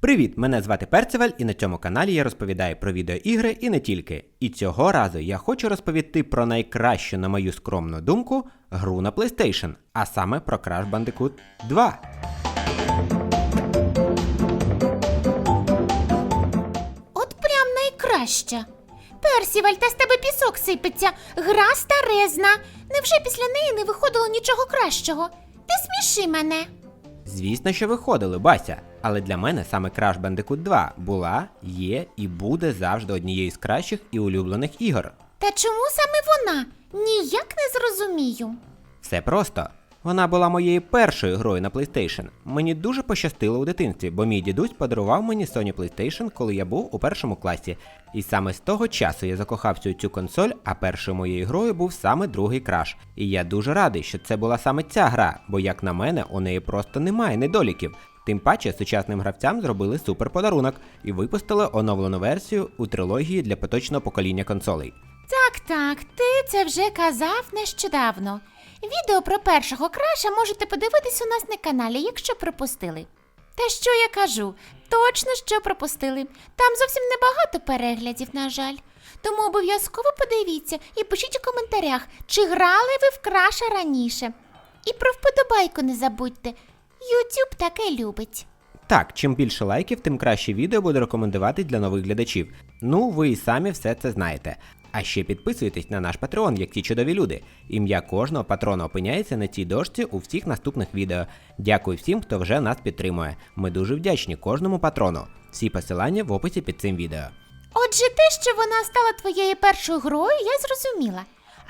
Привіт! Мене звати Перцевель, і на цьому каналі я розповідаю про відеоігри і не тільки. І цього разу я хочу розповісти про найкращу, на мою скромну думку, гру на PlayStation, а саме про Crash Bandicoot 2. От прям найкраща. Персіваль, та з тебе пісок сипеться. Гра старезна. Невже після неї не виходило нічого кращого? Не сміши мене. Звісно, що виходили, Бася, але для мене саме Crash Bandicoot 2 була, є і буде завжди однією з кращих і улюблених ігор. Та чому саме вона? Ніяк не зрозумію. Все просто. Вона була моєю першою грою на PlayStation. Мені дуже пощастило у дитинстві, бо мій дідусь подарував мені Sony PlayStation, коли я був у першому класі. І саме з того часу я закохався у цю консоль, а першою моєю грою був саме другий краш. І я дуже радий, що це була саме ця гра, бо, як на мене, у неї просто немає недоліків. Тим паче сучасним гравцям зробили супер подарунок і випустили оновлену версію у трилогії для поточного покоління консолей. Так, так, ти це вже казав нещодавно. Відео про першого краша можете подивитись у нас на каналі, якщо пропустили. Та що я кажу? Точно що пропустили. Там зовсім небагато переглядів, на жаль. Тому обов'язково подивіться і пишіть у коментарях, чи грали ви в краша раніше. І про вподобайку не забудьте. YouTube таке любить. Так, чим більше лайків, тим краще відео буде рекомендувати для нових глядачів. Ну, ви і самі все це знаєте. А ще підписуйтесь на наш Patreon, як ті чудові люди. Ім'я кожного патрона опиняється на цій дошці у всіх наступних відео. Дякую всім, хто вже нас підтримує. Ми дуже вдячні кожному патрону. Всі посилання в описі під цим відео. Отже, те, що вона стала твоєю першою грою, я зрозуміла.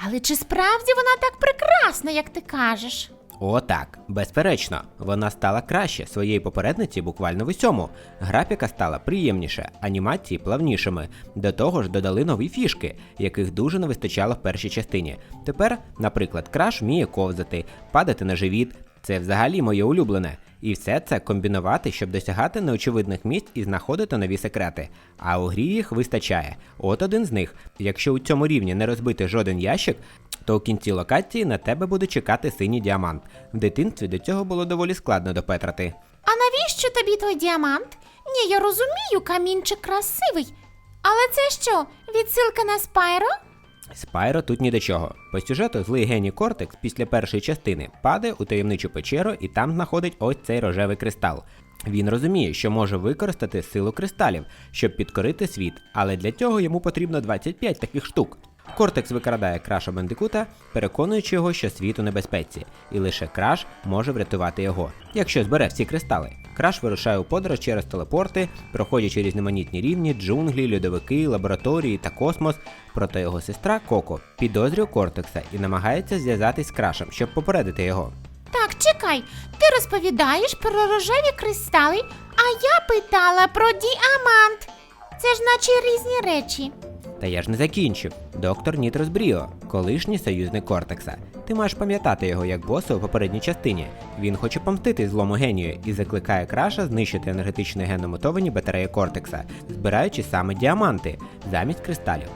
Але чи справді вона так прекрасна, як ти кажеш? О, так, безперечно, вона стала краще своєї попередниці буквально в усьому. Графіка стала приємніше, анімації плавнішими. До того ж, додали нові фішки, яких дуже не вистачало в першій частині. Тепер, наприклад, краш вміє ковзати, падати на живіт. Це взагалі моє улюблене. І все це комбінувати, щоб досягати неочевидних місць і знаходити нові секрети. А у грі їх вистачає. От один з них. Якщо у цьому рівні не розбити жоден ящик, то у кінці локації на тебе буде чекати синій діамант. В дитинстві до цього було доволі складно допетрати. А навіщо тобі той діамант? Ні, я розумію, камінчик красивий. Але це що, відсилка на Спайро? Спайро тут ні до чого. По сюжету злий геній Кортекс після першої частини падає у таємничу печеру і там знаходить ось цей рожевий кристал. Він розуміє, що може використати силу кристалів, щоб підкорити світ, але для цього йому потрібно 25 таких штук. Кортекс викрадає краша Бендикута, переконуючи його, що світ у небезпеці, і лише краш може врятувати його, якщо збере всі кристали. Краш вирушає у подорож через телепорти, проходячи різноманітні рівні, джунглі, льодовики, лабораторії та космос. Проте його сестра Коко підозрює Кортекса і намагається зв'язатись з крашем, щоб попередити його. Так, чекай, ти розповідаєш про рожеві кристали, а я питала про діамант. Це ж наче різні речі. Та я ж не закінчив. Доктор Нітрос Бріо, колишній союзник Кортекса. Ти маєш пам'ятати його як боса у попередній частині. Він хоче помстити злому генію і закликає краша знищити енергетично геномутовані батареї Кортекса, збираючи саме діаманти замість кристалів.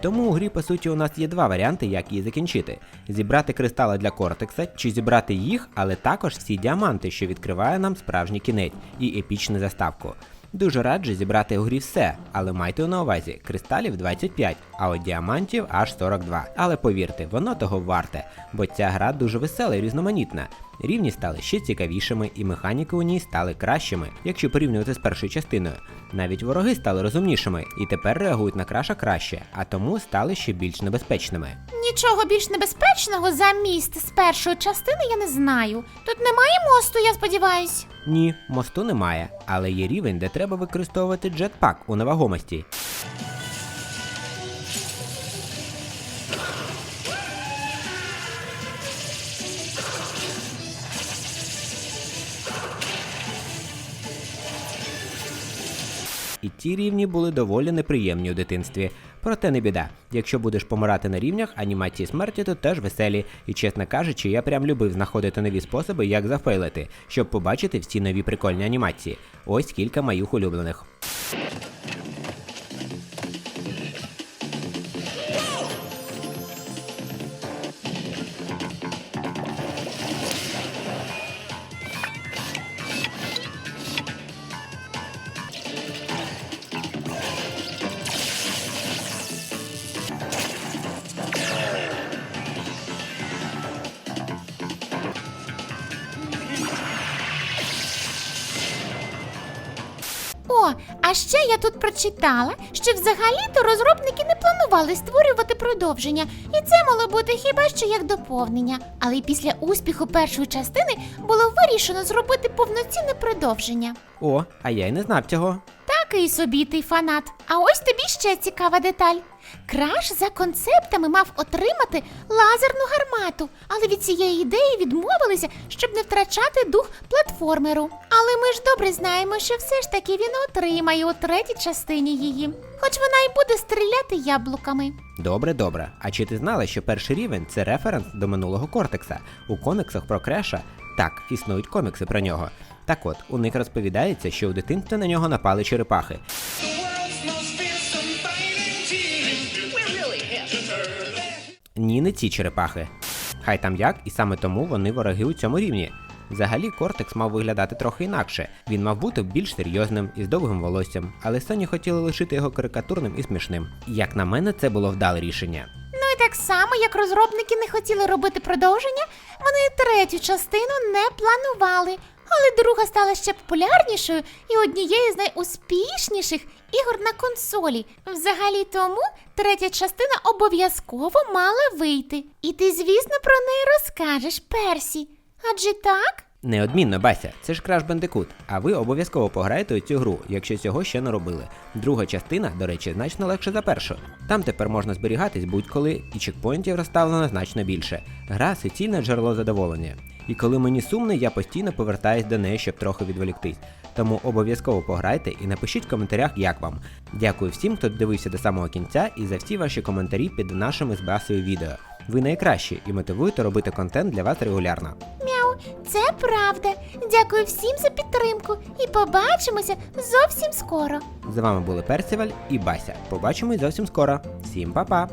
Тому у грі, по суті, у нас є два варіанти, як її закінчити: зібрати кристали для Кортекса, чи зібрати їх, але також всі діаманти, що відкриває нам справжній кінець і епічну заставку. Дуже раджу зібрати у грі все, але майте на увазі, кристалів 25, а от діамантів аж 42. Але повірте, воно того варте, бо ця гра дуже весела і різноманітна. Рівні стали ще цікавішими, і механіки у ній стали кращими, якщо порівнювати з першою частиною. Навіть вороги стали розумнішими і тепер реагують на краша краще, а тому стали ще більш небезпечними. Нічого більш небезпечного за міст з першої частини я не знаю. Тут немає мосту, я сподіваюсь. Ні, мосту немає, але є рівень, де треба використовувати джетпак у невагомості. Ті рівні були доволі неприємні у дитинстві. Проте не біда. Якщо будеш помирати на рівнях, анімації смерті тут теж веселі. І чесно кажучи, я прям любив знаходити нові способи, як зафейлити, щоб побачити всі нові прикольні анімації. Ось кілька моїх улюблених. А ще я тут прочитала, що взагалі-то розробники не планували створювати продовження, і це мало бути хіба що як доповнення. Але після успіху першої частини було вирішено зробити повноцінне продовження. О, а я й не знав цього. Такий собі ти фанат. А ось тобі ще цікава деталь. Краш за концептами мав отримати лазерну гармату, але від цієї ідеї відмовилися, щоб не втрачати дух платформеру. Але ми ж добре знаємо, що все ж таки він отримає у третій частині її, хоч вона й буде стріляти яблуками. Добре, добре. А чи ти знала, що перший рівень це референс до минулого кортекса? У коміксах про Креша так, існують комікси про нього. Так от, у них розповідається, що у дитинстві на нього напали черепахи. Ні, не ці черепахи. Хай там як, і саме тому вони вороги у цьому рівні. Взагалі, Кортекс мав виглядати трохи інакше. Він мав бути більш серйозним і з довгим волоссям, але Sony хотіли лишити його карикатурним і смішним. Як на мене, це було вдале рішення. Ну і так само, як розробники не хотіли робити продовження, вони третю частину не планували. Але друга стала ще популярнішою і однією з найуспішніших ігор на консолі. Взагалі тому третя частина обов'язково мала вийти. І ти, звісно, про неї розкажеш, Персі. Адже так? Неодмінно, Бася, це ж Crash Bandicoot, а ви обов'язково пограєте у цю гру, якщо цього ще не робили. Друга частина, до речі, значно легше за першу. Там тепер можна зберігатись будь-коли, і чекпоінтів розставлено значно більше. Гра суцільне джерело задоволення. І коли мені сумно, я постійно повертаюсь до неї, щоб трохи відволіктись. Тому обов'язково пограйте і напишіть в коментарях, як вам. Дякую всім, хто дивився до самого кінця, і за всі ваші коментарі під нашими з Басою відео. Ви найкращі і мотивуєте робити контент для вас регулярно. Це правда. Дякую всім за підтримку і побачимося зовсім скоро. З вами були Персіваль і Бася. Побачимось зовсім скоро. Всім па-па!